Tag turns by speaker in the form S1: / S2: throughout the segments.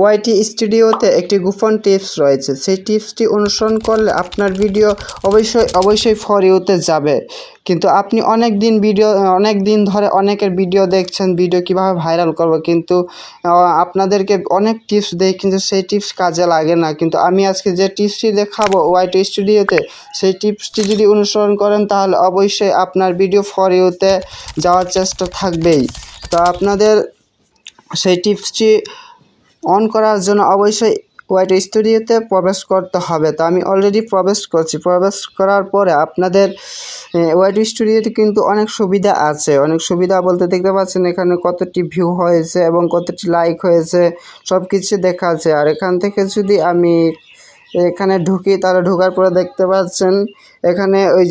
S1: ওয়াইটি স্টুডিওতে একটি গোপন টিপস রয়েছে। সেই টিপসটি অনুসরণ করলে আপনার ভিডিও অবশ্যই অবশ্যই ফর যাবে। কিন্তু আপনি অনেক দিন ভিডিও অনেক দিন ধরে অনেকের ভিডিও দেখছেন, ভিডিও কীভাবে ভাইরাল করব, কিন্তু আপনাদেরকে অনেক টিপস দেই, কিন্তু সেই টিপস কাজে লাগে না। কিন্তু আমি আজকে যে টিপসটি দেখাবো ওয়াইটি স্টুডিওতে, সেই টিপসটি যদি অনুসরণ করেন, তাহলে অবশ্যই আপনার ভিডিও ফর যাওয়ার চেষ্টা থাকবেই। তো আপনাদের সেই টিপসটি অন করার জন্য অবশ্যই ওয়াইট স্টুডিওতে প্রবেশ করতে হবে। তো আমি অলরেডি প্রবেশ করছি। প্রবেশ করার পরে আপনাদের ওয়াইট স্টুডিওতে কিন্তু অনেক সুবিধা আছে। অনেক সুবিধা বলতে দেখতে পাচ্ছেন এখানে কতটি ভিউ হয়েছে এবং কতটি লাইক হয়েছে সব কিছু দেখা আছে আর এখান থেকে যদি আমি এখানে ঢুকি, তাহলে ঢোকার পরে দেখতে পাচ্ছেন এখানে ওই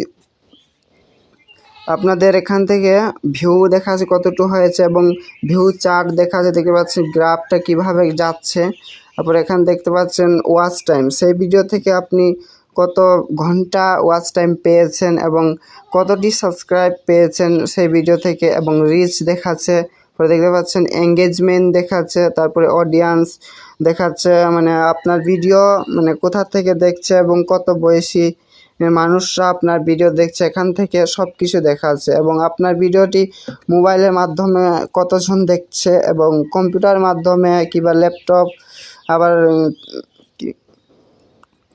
S1: আপনাদের এখান থেকে ভিউ দেখা যাচ্ছে কতটুকু হয়েছে এবং ভিউ চার্ট দেখা যাচ্ছে, দেখতে পাচ্ছেন গ্রাফটা কীভাবে যাচ্ছে। তারপর এখানে দেখতে পাচ্ছেন ওয়াচ টাইম সেই ভিডিও থেকে আপনি কত ঘণ্টা ওয়াচ টাইম পেয়েছেন এবং কতটি সাবস্ক্রাইব পেয়েছেন সেই ভিডিও থেকে এবং রিচ দেখাচ্ছে। পরে দেখতে পাচ্ছেন এঙ্গেজমেন্ট দেখাচ্ছে, তারপরে অডিয়েন্স দেখাচ্ছে মানে আপনার ভিডিও মানে কোথা থেকে দেখছে এবং কত বয়সী মানুষরা আপনার ভিডিও দেখছে, এখান থেকে সব কিছু দেখা যাচ্ছে এবং আপনার ভিডিওটি মোবাইলের মাধ্যমে কতজন দেখছে এবং কম্পিউটার মাধ্যমে কিংবা ল্যাপটপ আবার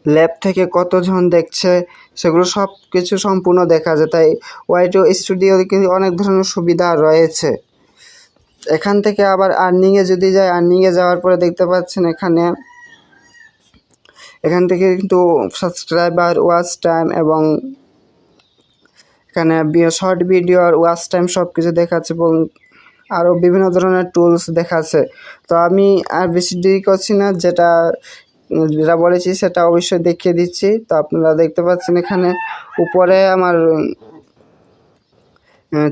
S1: ল্যাব থেকে কতজন দেখছে, সেগুলো সব কিছু সম্পূর্ণ দেখা যায়। তাই ওয়াইটো স্টুডিও কিন্তু অনেক ধরনের সুবিধা রয়েছে। এখান থেকে আবার আর্নিংয়ে যদি যায় আর্নিংয়ে যাওয়ার পরে দেখতে পাচ্ছেন এখানে এখান থেকে কিন্তু সাবস্ক্রাইবার ওয়াচ টাইম এবং এখানে শর্ট ভিডিও আর ওয়াচ টাইম সব কিছু দেখাচ্ছে এবং আরও বিভিন্ন ধরনের টুলস দেখাচ্ছে। তো আমি আর বেশি দেরি করছি না, যেটা যেটা বলেছি সেটা অবশ্যই দেখিয়ে দিচ্ছি। তো আপনারা দেখতে পাচ্ছেন এখানে উপরে আমার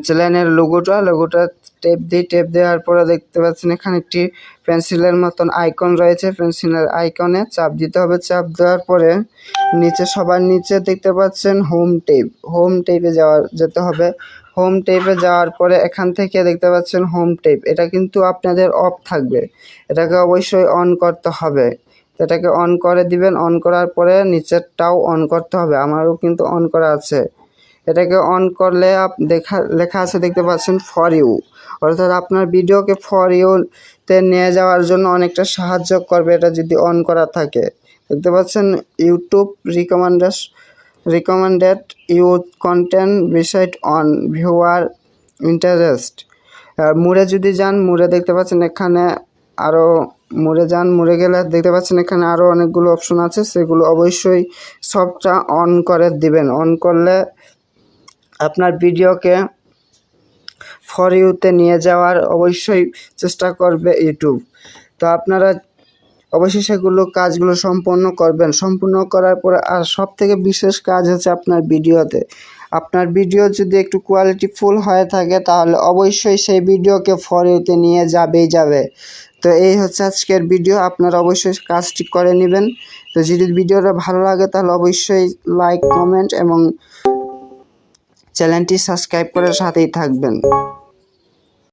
S1: চ্যানেলের লোগোটা লোগোটা টেপ দিই টেপ দেওয়ার পরে দেখতে পাচ্ছেন এখানে একটি পেন্সিলের মতন আইকন রয়েছে। পেন্সিলের আইকনে চাপ দিতে হবে। চাপ দেওয়ার পরে নিচে, সবার নিচে দেখতে পাচ্ছেন হোম টেপ হোম টেপে যাওয়ার, যেতে হবে। হোম টেপে যাওয়ার পরে এখান থেকে দেখতে পাচ্ছেন হোম টেপ এটা কিন্তু আপনাদের অফ থাকবে। এটাকে অবশ্যই অন করতে হবে। এটাকে অন করে দিবেন। অন করার পরে নিচেরটাও অন করতে হবে। আমারও কিন্তু অন করা আছে। এটাকে অন করলে দেখা, লেখা আছে, দেখতে পাচ্ছেন ফর ইউ অর্থাৎ আপনার ভিডিওকে ফর ইউতে নিয়ে যাওয়ার জন্য অনেকটা সাহায্য করবে এটা যদি অন করা থাকে। দেখতে পাচ্ছেন YouTube recommendation recommended you content beside on viewer interest মুড়ে যদি যান মুড়ে দেখতে পাচ্ছেন এখানে আরও মুড়ে যান মুড়ে গেলে দেখতে পাচ্ছেন এখানে আরও অনেকগুলো অপশন আছে, সেগুলো অবশ্যই সবটা অন করে দিবেন। অন করলে আপনার ভিডিওকে ফর ইউতে নিয়ে যাওয়ার অবশ্যই চেষ্টা করবে ইউটিউব তো আপনারা অবশ্যই সেগুলো কাজগুলো সম্পন্ন করবেন। সম্পূর্ণ করার পরে আর সব থেকে বিশেষ কাজ হচ্ছে আপনার ভিডিওতে। আপনার ভিডিও যদি একটু কোয়ালিটি ফুল হয়ে থাকে, তাহলে অবশ্যই সেই ভিডিওকে ফর ইউতে নিয়ে যাবেই যাবে। তো এই হচ্ছে আজকের ভিডিও। আপনারা অবশ্যই কাজটি করে নেবেন। তো যদি ভিডিওটা ভালো লাগে, তাহলে অবশ্যই লাইক কমেন্ট এবং চ্যানেলটি সাবস্ক্রাইব করে সাথেই থাকবেন।